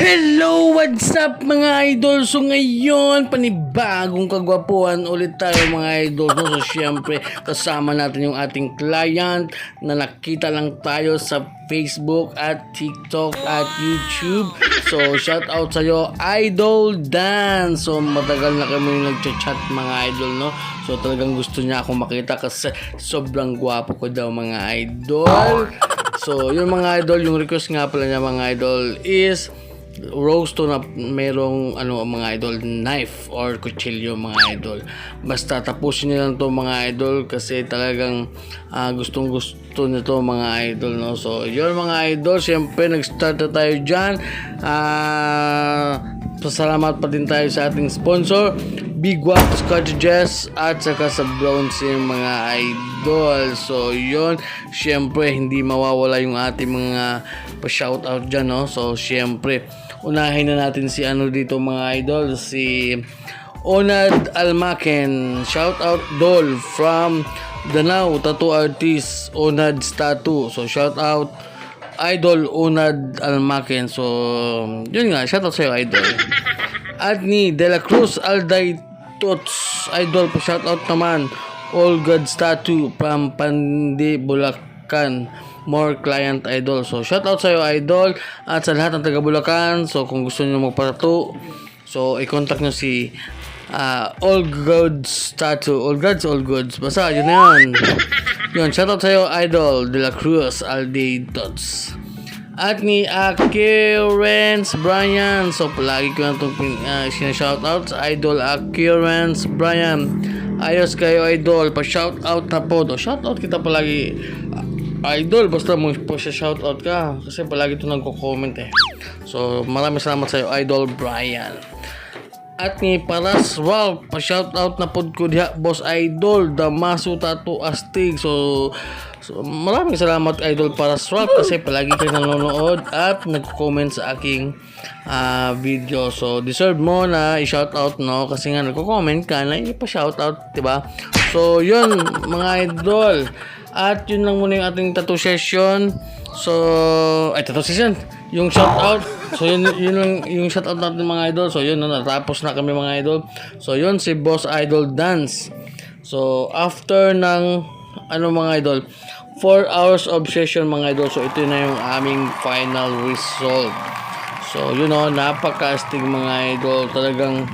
Hello! What's up mga idol? So ngayon, panibagong kagwapuhan ulit tayo mga idol. No? So syempre, kasama natin yung ating client na nakita lang tayo sa Facebook at TikTok at YouTube. So shout out sa'yo, Idol Dan! So matagal na kami nagchat-chat mga idol, no? So talagang gusto niya ako makita kasi sobrang gwapo ko daw mga idol. So yun mga idol, yung request nga pala niya mga idol is roast to na merong ano mga idol knife or kutsilyo mga idol. Basta tapusin niyo lang to mga idol kasi talagang ah, gustong gusto nito mga idol no? So yun mga idol syempre nag start na tayo dyan. Ah pasalamat pa din tayo sa ating sponsor Big Wax Cartridges at saka sa Bronze mga idol. So, yon syempre, hindi mawawala yung ating mga pa-shoutout dyan, no? So, syempre, unahin na natin si ano dito mga idol, si Onad Almaken. Shoutout Dol from Danau, tattoo artist, Onad's Tattoo. So, shoutout Idol Onad Almaken. So, yun nga, shoutout sa'yo, Idol. At ni De La Cruz Alday Tots Idol po shoutout naman. All God's Tattoo from Pandi Bulacan. More Client Idol. So shoutout sa iyo Idol At sa lahat ng taga Bulacan. So kung gusto niyo magpatato So i-contact nyo si ah, All Goods Tattoo All Gods, All Goods Basta yun na yun. Yun, shoutout sa iyo Idol De La Cruz Alday Tots at ni Akirens Brian. So, palagi ko na itong uh, sinashoutout sa Idol Akirens Brian. Ayos kayo, Idol. Pa-shoutout na po. Do. Shoutout kita palagi. ah, idol, basta mo po siya shoutout ka. Kasi palagi ito nagko-comment eh. So, maraming salamat sa iyo, Idol Brian. At ni Paras Ralph, pa-shoutout na pod ko diha, Boss Idol, Damaso Tattoo Astig. So, so maraming salamat Idol Paras Ralph kasi palagi kayo nanonood at nagko-comment sa aking ah, video. So, deserve mo na i-shoutout, no? Kasi nga nagko-comment ka na ipa-shoutout, di ba? So, yun, mga idol. At yun lang muna yung ating tattoo session. So, ay tattoo session. Yung shoutout. So, yun, yun lang yung shoutout natin mga idol. So, yun, no, natapos na kami mga idol. So, yun si Boss Idol Dance. So, after ng, ano mga idol, 4 hours of session mga idol. So, ito na yung aming final result. So, you know, napaka-astig mga idol. Talagang,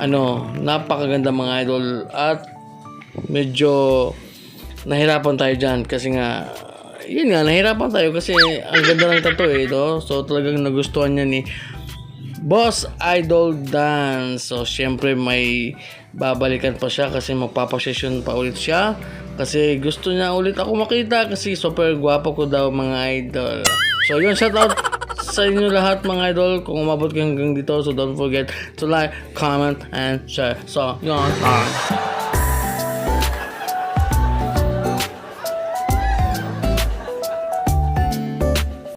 ano, napakaganda mga idol. At, medyo, nahirapan tayo dyan. Kasi nga, yun nga, nahirapan tayo kasi ang ganda ng tattoo eh, no? So, talagang nagustuhan niya ni Boss Idol Dance. So, syempre may babalikan pa siya kasi magpapasession pa ulit siya. Kasi gusto niya ulit ako makita kasi super gwapo ko daw mga idol. So, yun, shout out sa inyo lahat mga idol. Kung umabot kayo hanggang dito, so don't forget to like, comment, and share. So, yun. ah.